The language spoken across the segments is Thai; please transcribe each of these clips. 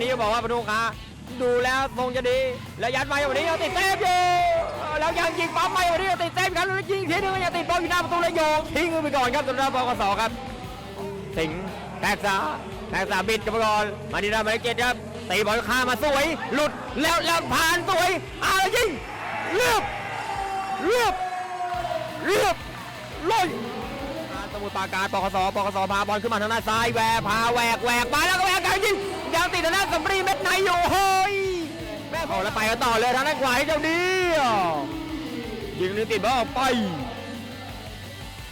นี่บอกว่าปทุมคาดูแล้วทรงจะดี แล้วยัดมาอย่างนี้ยังติดเซฟอยู่แล้วยังยิงปั๊มมาอย่างนี้ยังติดเซฟครับแล้วยิงทีนึงยังติดบอลอยู่หน้าประตูแล้วโยงทิ้งไปก่อนครับสำหรับบกสครับ สิงแทกษาแทกษาบิดกับก่อนมาดีนามาเลเกตครับตีบอลข้ามมาสวย หลุดแล้วแล้วผ่านสวยอ้าวยิงเรียบเรียบเรียบลอยสมุทรปราการปคสปคสพาบอลขึ้นมาทางด้านซ้ายแหวกพาแหวกแหวกมาแล้วก็แหวกการยิง อยู่เฮ้ยแม่พอแล้วไปกันต่อเลยทางด้านขวาให้เจ้าดียิงนี่ติดบอลไป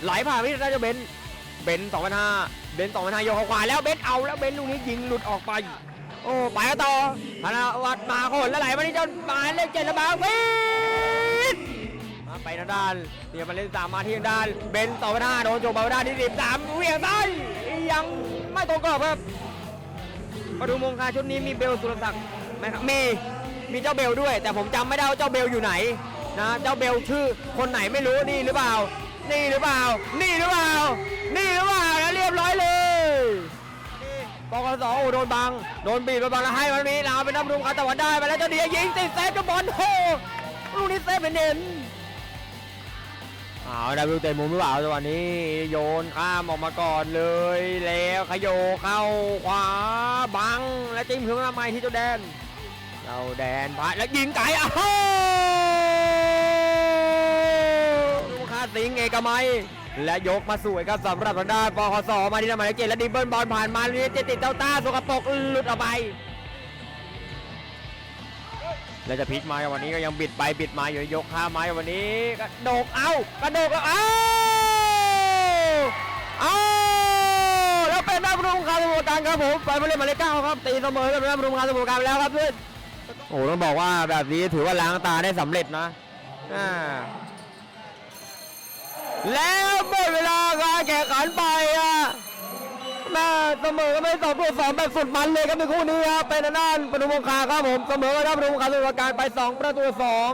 ไหลผ่านพี่ได้จ้าเบนเบนสองพันห้าเบนสองพันห้าโยกเข้าขวาแล้วเบนเอาแล้วเบนลูกนี้ยิงหลุดออกไป โอ้ไปกันต่อธนวัฒน์มาคนแล้วไหลมาที่เจ้ามาเลขเจ็ดระบาฟิดมาไปทางด้านเดี๋ยวมาเล่นสามมาที่ทางด้านเบนสองพันห้าโดนโจมมาด้านที่สิบสามเวียงซ้ายยังไม่ตรงกรอบครับ มาดูมงคาชุดนี้มีเบลสุรศักดิ์ไหมครับมีมีเจ้าเบลด้วย แต่ผมจำไม่ได้ว่าเจ้าเบลอยู่ไหนนะเจ้าเบลชื่อคนไหนไม่รู้นี่หรือเปล่า นี่หรือเปล่า นี่หรือเปล่า นี่หรือเปล่าแล้วเรียบร้อยเลยปกสโอ้โดนบังโดนบีบโดนบังแล้วให้มันมีลาวเป็นน้ำรุมคาตะวันได้ไปแล้วเจ้าเดียยิงติดเซฟเจ้าบอลโหลูกนี้เซฟเป็นเด่น เอาด้วิวเตะมุมหรือเปล่าจังหวะนี้โยนข้ามออกมาก่อนเลยแล้วขยโยเข้าขวาบังแล้วจิ้มถึงมาใหม่ที่เจ้าแดนเจ้าแดนพาแล้วยิงไก่อ้าวลูกค้าสิงเอกมัยและยกมาสวยครับสำหรับทางด้านปคสมาที่ทำหมายเลขเจ็ดและดิบเบิลบอลผ่านมาลูกนี้ติดติดเต้าต้าสกปรกหลุดออกไป แล้วจะพลิกมาวันนี้ก็ยังบิดไปบิดมาอยู่ยกข้ามมาวันนี้กระโดกเอากระโดกแล้วเอ้าเอาแล้วเป็นนักรุมคาร์สมุทรการครับผมไปมาเล่นหมายเลขเก้าครับตีเสมอกับนักรุมคาร์สมุทรการไปแล้วครับเพื่อนโอ้ต้องบอกว่าแบบนี้ถือว่าล้างตาได้สำเร็จนะอ่าแล้วหมดเวลาการแข่งขันไปอะ แม่เสมอก็ไม่สองตัวสองแบบสุดมันเลยครับในคู่นี้ครับเป็นทางด้านปนุมงคาครับผมเสมอกับปนุมงคาสุรการไป2ประตูสอง